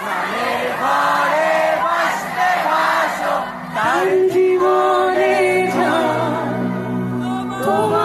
নামের জীবনে তোমার